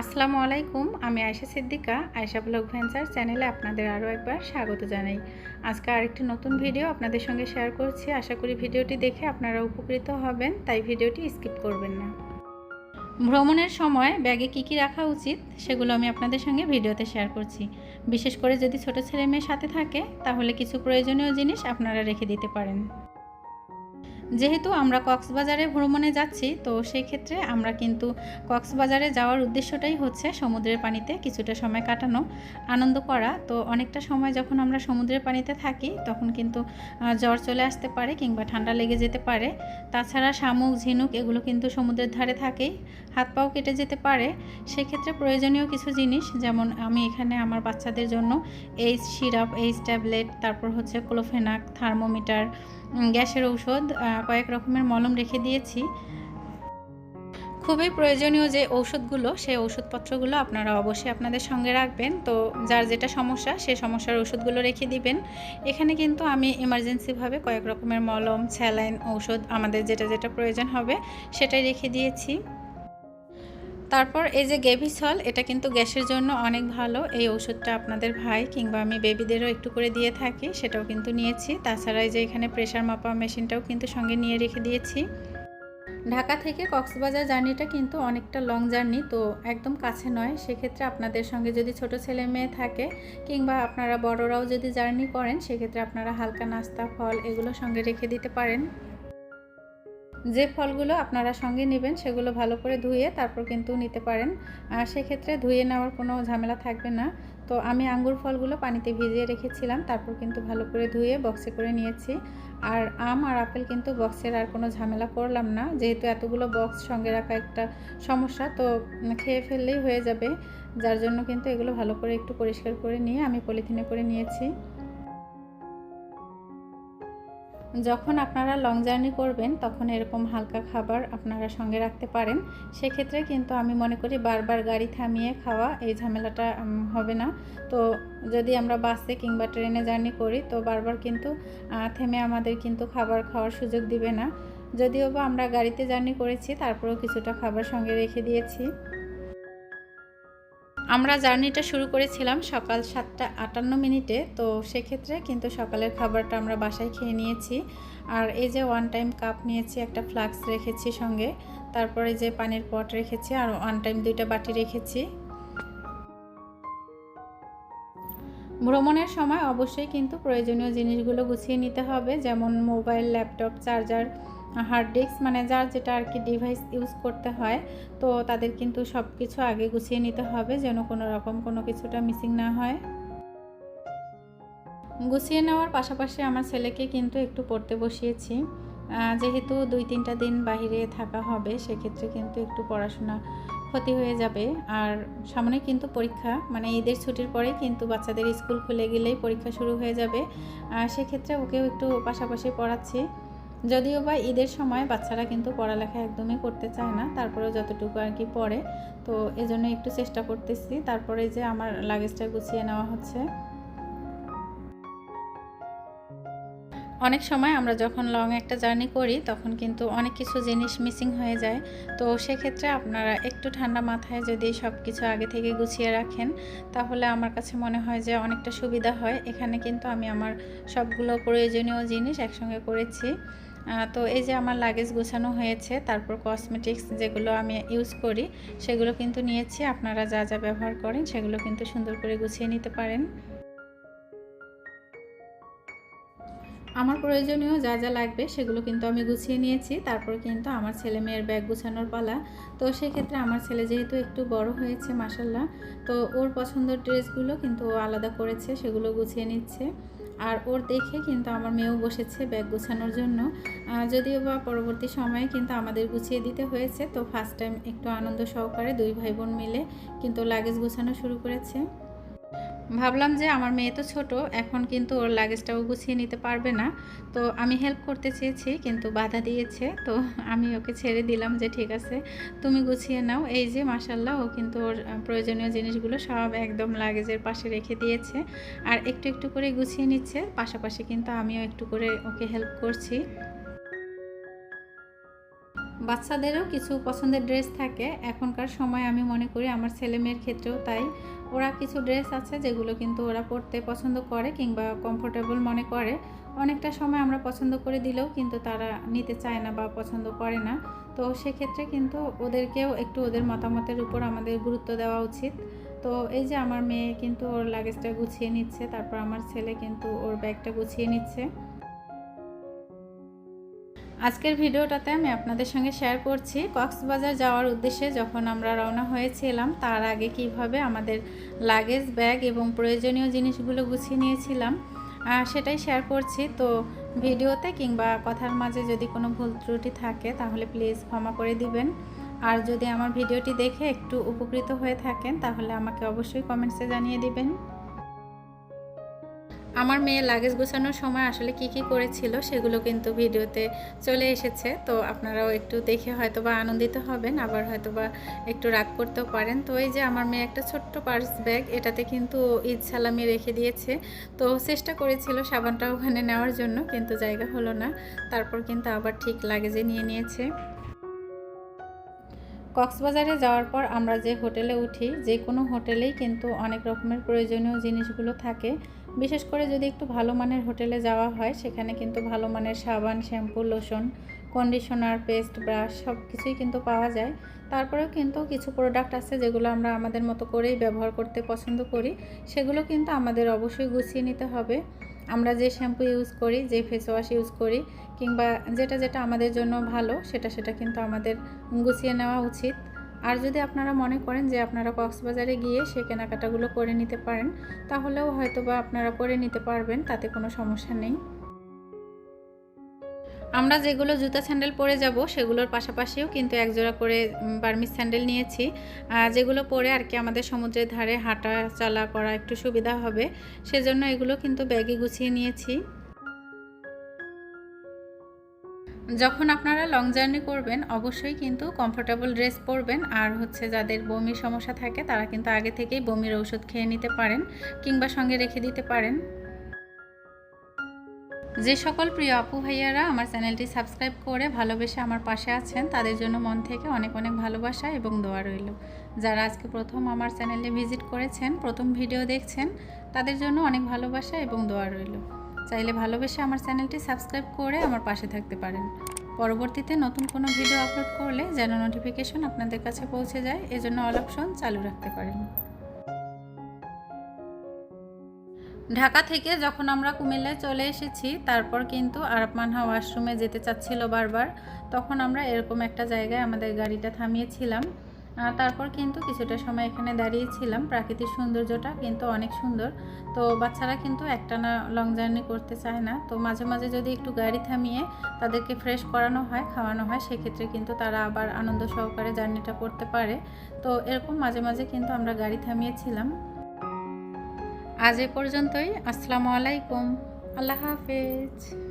আসসালামু আলাইকুম, আমি আয়শা সিদ্দিকা, আয়শা ব্লগ ভেঞ্চার চ্যানেলে আপনাদের আরও একবার স্বাগত জানাই। আজকে আরেকটি নতুন ভিডিও আপনাদের সঙ্গে শেয়ার করছি। আশা করি ভিডিওটি দেখে আপনারা উপকৃত হবেন, তাই ভিডিওটি স্কিপ করবেন না। ভ্রমণের সময় ব্যাগে কী কী রাখা উচিত, সেগুলো আমি আপনাদের সঙ্গে ভিডিওতে শেয়ার করছি। বিশেষ করে যদি ছোট ছেলে মেয়ের সাথে থাকে, তাহলে কিছু প্রয়োজনীয় জিনিস আপনারা রেখে দিতে পারেন। যেহেতু আমরা কক্সবাজারে ভ্রমণে যাচ্ছি, তো সেই ক্ষেত্রে আমরা কিন্তু কক্সবাজারে যাওয়ার উদ্দেশ্যটাই হচ্ছে সমুদ্রের পানিতে কিছুটা সময় কাটানো, আনন্দ করা। তো অনেকটা সময় যখন আমরা সমুদ্রের পানিতে থাকি, তখন কিন্তু জ্বর চলে আসতে পারে কিংবা ঠান্ডা লেগে যেতে পারে। তাছাড়া শামুক, ঝিনুক এগুলো কিন্তু সমুদ্রের ধারে থাকেই, হাত পাও কেটে যেতে পারে। সেক্ষেত্রে প্রয়োজনীয় কিছু জিনিস, যেমন আমি এখানে আমার বাচ্চাদের জন্য এইচ সিরাপ এইচ ট্যাবলেট তারপর হচ্ছে ক্লোফেনাক থার্মোমিটার গ্যাসের ঔষধ কয়েক রকমের মলম রেখে দিয়েছি। খুবই প্রয়োজনীয় যে ঔষধগুলো, সেই ওষুধপত্রগুলো আপনারা অবশ্যই আপনাদের সঙ্গে রাখবেন। তো যার যেটা সমস্যা সেই সমস্যার ওষুধগুলো রেখে দিবেন। এখানে কিন্তু আমি ইমার্জেন্সিভাবে কয়েক রকমের মলম, স্যালাইন ঔষধ, আমাদের যেটা যেটা প্রয়োজন হবে, সেটাই রেখে দিয়েছি। তারপর এই যে গেভিসল এটা কিন্তু গ্যাসের জন্য অনেক ভালো। এই ওষুধটা আপনাদের ভাই কিংবা আমি বেবিদেরও একটু করে দিয়ে থাকি, সেটাও কিন্তু নিয়েছি। তাছাড়া এই যে এখানে প্রেশার মাপা মেশিনটাও কিন্তু সঙ্গে নিয়ে রেখে দিয়েছি। ঢাকা থেকে কক্সবাজার জার্নিটা কিন্তু অনেকটা লং জার্নি, তো একদম কাছে নয়। সেক্ষেত্রে আপনাদের সঙ্গে যদি ছোট ছেলে মেয়ে থাকে কিংবা আপনারা বড়রাও যদি জার্নি করেন, সেক্ষেত্রে আপনারা হালকা নাস্তা, ফল এগুলো সঙ্গে রেখে দিতে পারেন। যে ফলগুলো আপনারা সঙ্গে নেবেন সেগুলো ভালো করে ধুয়ে তারপর কিন্তু নিতে পারেন। সেক্ষেত্রে ধুয়ে নেওয়ার কোনো ঝামেলা থাকবে না। তো আমি আঙ্গুর ফলগুলো পানিতে ভিজিয়ে রেখেছিলাম, তারপর কিন্তু ভালো করে ধুয়ে বক্সে করে নিয়েছি। আর আম আর আপেল কিন্তু বক্সের আর কোনো ঝামেলা করলাম না। যেহেতু এতগুলো বক্স সঙ্গে রাখা একটা সমস্যা, তো খেয়ে ফেললেই হয়ে যাবে। যার জন্য কিন্তু এগুলো ভালো করে একটু পরিষ্কার করে নিয়ে আমি পলিথিনে করে নিয়েছি। যখন আপনারা লং জার্নি করবেন, তখন এরকম হালকা খাবার আপনারা সঙ্গে রাখতে পারেন। সেক্ষেত্রে কিন্তু আমি মনে করি বারবার গাড়ি থামিয়ে খাওয়া এই ঝামেলাটা হবে না। তো যদি আমরা বাসে কিংবা ট্রেনে জার্নি করি, তো বারবার কিন্তু থেমে আমাদের কিন্তু খাবার খাওয়ার সুযোগ দিবে না। যদিও বা আমরা গাড়িতে জার্নি করেছি, তারপরেও কিছুটা খাবার সঙ্গে রেখে দিয়েছি। আমরা জার্নিটা শুরু করেছিলাম সকাল সাতটা আটান্ন মিনিটে, তো সেক্ষেত্রে কিন্তু সকালের খাবারটা আমরা বাসায় খেয়ে নিয়েছি। আর এই যে ওয়ান টাইম কাপ নিয়েছি, একটা ফ্লাক্স রেখেছি সঙ্গে, তারপরে যে পানির পট রেখেছি, আর ওয়ান টাইম দুইটা বাটি রেখেছি। ভ্রমণের সময় অবশ্যই কিন্তু প্রয়োজনীয় জিনিসগুলো গুছিয়ে নিতে হবে, যেমন mobile laptop charger hard disk মানে যার যেটা আর কি ডিভাইস ইউজ করতে হয়, তো তাদের কিন্তু সব কিছু আগে গুছিয়ে নিতে হবে যেন কোনো রকম কোনো কিছুটা মিসিং না হয়। গুছিয়ে নেওয়ার পাশাপাশি আমার ছেলেকে কিন্তু একটু পড়তে বসিয়েছি। যেহেতু দুই তিনটা দিন বাইরে থাকা হবে, সেক্ষেত্রে কিন্তু একটু পড়াশোনা ক্ষতি হয়ে যাবে। আর সামনে কিন্তু পরীক্ষা মানে ঈদের ছুটির পরে কিন্তু বাচ্চাদের স্কুল খুলে গেলেই পরীক্ষা শুরু হয়ে যাবে। সেক্ষেত্রে ওকেও একটু পাশাপাশি পড়াচ্ছি। যদিও বা ঈদের সময় বাচ্চারা কিন্তু পড়ালেখা একদমই করতে চায় না, তারপরেও যতটুকু আর কি পড়ে, তো এজন্য একটু চেষ্টা করতেছি। তারপরে যে আমার লাগেজটা গুছিয়ে নেওয়া হচ্ছে। অনেক সময় আমরা যখন লং একটা জার্নি করি, তখন কিন্তু অনেক কিছু জিনিস মিসিং হয়ে যায়। তো সেক্ষেত্রে আপনারা একটু ঠান্ডা মাথায় যদি সব কিছু আগে থেকে গুছিয়ে রাখেন, তাহলে আমার কাছে মনে হয় যে অনেকটা সুবিধা হয়। এখানে কিন্তু আমি আমার সবগুলো প্রয়োজনীয় জিনিস একসঙ্গে করেছি। তো এই যে আমার লাগেজ গোছানো হয়েছে, তারপর কসমেটিক্স যেগুলো আমি ইউজ করি, সেগুলো কিন্তু নিয়েছি। আপনারা যা যা ব্যবহার করেন, সেগুলো কিন্তু সুন্দর করে গুছিয়ে নিতে পারেন। আমার প্রয়োজনীয় যা যা লাগবে, সেগুলো কিন্তু আমি গুছিয়ে নিয়েছি। তারপর কিন্তু আমার ছেলে মেয়ের ব্যাগ গুছানোর পালা। তো সেক্ষেত্রে আমার ছেলে যেহেতু একটু বড় হয়েছে মাসাল্লাহ তো ওর পছন্দের ড্রেসগুলো কিন্তু ও আলাদা করেছে, সেগুলো গুছিয়ে নিচ্ছে। আর ওর দেখে কিন্তু আমার মেয়েও বসেছে ব্যাগ গোছানোর জন্য। যদিও বা পরবর্তী সময়ে কিন্তু আমাদের গুছিয়ে দিতে হয়েছে, তো ফার্স্ট টাইম একটু আনন্দ সহকারে দুই ভাই বোন মিলে কিন্তু লাগেজ গোছানো শুরু করেছে। ভাবলাম যে আমার মেয়ে তো ছোট, এখন কিন্তু ওর লাগেজটাও গুছিয়ে নিতে পারবে না। তো আমি হেল্প করতে চেয়েছি, কিন্তু বাধা দিয়েছে। তো আমি ওকে ছেড়ে দিলাম যে ঠিক আছে, তুমি গুছিয়ে নাও। এই যে মাসাল্লাহ ও কিন্তু ওর প্রয়োজনীয় জিনিসগুলো সব একদম লাগেজের পাশে রেখে দিয়েছে। আর একটু একটু করে গুছিয়ে নিচ্ছে, পাশাপাশি কিন্তু আমিও একটু করে ওকে হেল্প করছি। বাচ্চাদেরও কিছু পছন্দের ড্রেস থাকে। এখনকার সময় আমি মনে করি আমার ছেলে মেয়ের ক্ষেত্রেও তাই। ওরা কিছু ড্রেস আছে যেগুলো কিন্তু ওরা পরতে পছন্দ করে কিংবা কমফোর্টেবল মনে করে। অনেকটা সময় আমরা পছন্দ করে দিলেও কিন্তু তারা নিতে চায় না বা পছন্দ করে না। তো সেক্ষেত্রে কিন্তু ওদেরকেও একটু ওদের মতামতের উপর আমাদের গুরুত্ব দেওয়া উচিত। তো এই যে আমার মেয়ে কিন্তু ওর লাগেজটা গুছিয়ে নিচ্ছে, তারপর আমার ছেলে কিন্তু ওর ব্যাগটা গুছিয়ে নিচ্ছে। আজকের ভিডিওটাতে আমি আপনাদের সঙ্গে শেয়ার করছি কক্সবাজার যাওয়ার উদ্দেশ্যে যখন আমরা রওনা হয়েছিলাম, তার আগে কীভাবে আমাদের লাগেজ ব্যাগ এবং প্রয়োজনীয় জিনিসগুলো গুছিয়ে নিয়েছিলাম সেটাই শেয়ার করছি। তো ভিডিওতে কিংবা কথার মাঝে যদি কোনো ভুল ত্রুটি থাকে, তাহলে প্লিজ ক্ষমা করে দিবেন। আর যদি আমার ভিডিওটি দেখে একটু উপকৃত হয়ে থাকেন, তাহলে আমাকে অবশ্যই কমেন্টসে জানিয়ে দিবেন। আমার মেয়ে লাগেজ গোছানোর সময় আসলে কি কি করেছিল সেগুলো কিন্তু ভিডিওতে চলে এসেছে। তো আপনারাও একটু দেখে হয়তো বা আনন্দিত হবেন, আবার হয়তো বা একটু রাগ করতেও পারেন। তো এই যে আমার মেয়ে একটা ছোট্ট পার্স ব্যাগ এটাতে কিন্তু ঈদ সালামি রেখে দিয়েছে। তো চেষ্টা করেছিল সাবানটা ওখানে নেওয়ার জন্য, কিন্তু জায়গা হলো না। তারপর কিন্তু আবার ঠিক লাগেজে নিয়ে নিয়েছে। কক্সবাজারে যাওয়ার পর আমরা যে হোটেলে উঠি যে কোনো হোটেলেই কিন্তু অনেক রকমের প্রয়োজনীয় জিনিসগুলো থাকে। বিশেষ করে যদি একটু ভালো মানের হোটেলে যাওয়া হয়, সেখানে কিন্তু ভালো মানের সাবান, shampoo, lotion conditioner paste brush সব কিছুই কিন্তু পাওয়া যায়। তারপরেও কিন্তু কিছু প্রোডাক্ট আছে যেগুলো আমরা আমাদের মতো করেই ব্যবহার করতে পছন্দ করি। সেগুলো কিন্তু আমাদের অবশ্যই গুছিয়ে নিতে হবে। আমরা যে শ্যাম্পু ইউজ করি, যে ফেস ওয়াশ ইউজ করি, কিংবা যেটা যেটা আমাদের জন্য ভালো, সেটা সেটা কিন্তু আমাদের গুছিয়ে নেওয়া উচিত। আর যদি আপনারা মনে করেন যে আপনারা কক্সবাজারে গিয়ে সে কেনাকাটাগুলো করে নিতে পারেন, তাহলেও হয়তো বা আপনারা করে নিতে পারবেন, তাতে কোনো সমস্যা নেই। আমরা যেগুলো জুতা স্যান্ডেল পরে যাব, সেগুলোর পাশাপাশিও কিন্তু একজোড়া করে বার্মিস স্যান্ডেল নিয়েছি। যেগুলো পরে আর কি আমাদের সমুদ্রের ধারে হাঁটা চলা করা একটু সুবিধা হবে, সেজন্য এগুলো কিন্তু ব্যাগে গুছিয়ে নিয়েছি। যখন আপনারা লং জার্নি করবেন, অবশ্যই কিন্তু কমফোর্টেবল ড্রেস পরবেন। আর হচ্ছে যাদের বমির সমস্যা থাকে, তারা কিন্তু আগে থেকেই বমির ওষুধ খেয়ে নিতে পারেন কিংবা সঙ্গে রেখে দিতে পারেন। যে সকল প্রিয় আপু ভাইয়ারা আমার চ্যানেলটি সাবস্ক্রাইব করে ভালোবেসে আমার পাশে আছেন, তাদের জন্য মন থেকে অনেক অনেক ভালোবাসা এবং দোয়া রইল। যারা আজকে প্রথম আমার চ্যানেলে ভিজিট করেছেন, প্রথম ভিডিও দেখছেন, তাদের জন্য অনেক ভালোবাসা এবং দোয়া রইল। চাইলে ভালোবেসে আমার চ্যানেলটি সাবস্ক্রাইব করে আমার পাশে থাকতে পারেন। পরবর্তীতে নতুন কোনো ভিডিও আপলোড করলে যেন নোটিফিকেশন আপনাদের কাছে পৌঁছে যায়, এজন্য অল অপশন চালু রাখতে পারেন। ঢাকা থেকে যখন আমরা কুমিল্লায় চলে এসেছি, তারপর কিন্তু আরব মানহা ওয়াশরুমে যেতে চাচ্ছিল বারবার, তখন আমরা এরকম একটা জায়গায় আমাদের গাড়িটা থামিয়েছিলাম। তারপর কিন্তু কিছুটা সময় এখানে দাঁড়িয়েছিলাম। প্রাকৃতিক সৌন্দর্যটা কিন্তু অনেক সুন্দর। তো বাচ্চারা কিন্তু একটানা লং জার্নি করতে চায় না। তো মাঝে মাঝে যদি একটু গাড়ি থামিয়ে তাদেরকে ফ্রেশ করানো হয়, খাওয়ানো হয়, সেক্ষেত্রে কিন্তু তারা আবার আনন্দ সহকারে জার্নিটা করতে পারে। তো এরকম মাঝে মাঝে কিন্তু আমরা গাড়ি থামিয়েছিলাম। আজ এ পর্যন্তই। আসসালামু আলাইকুম। আল্লাহ হাফেজ।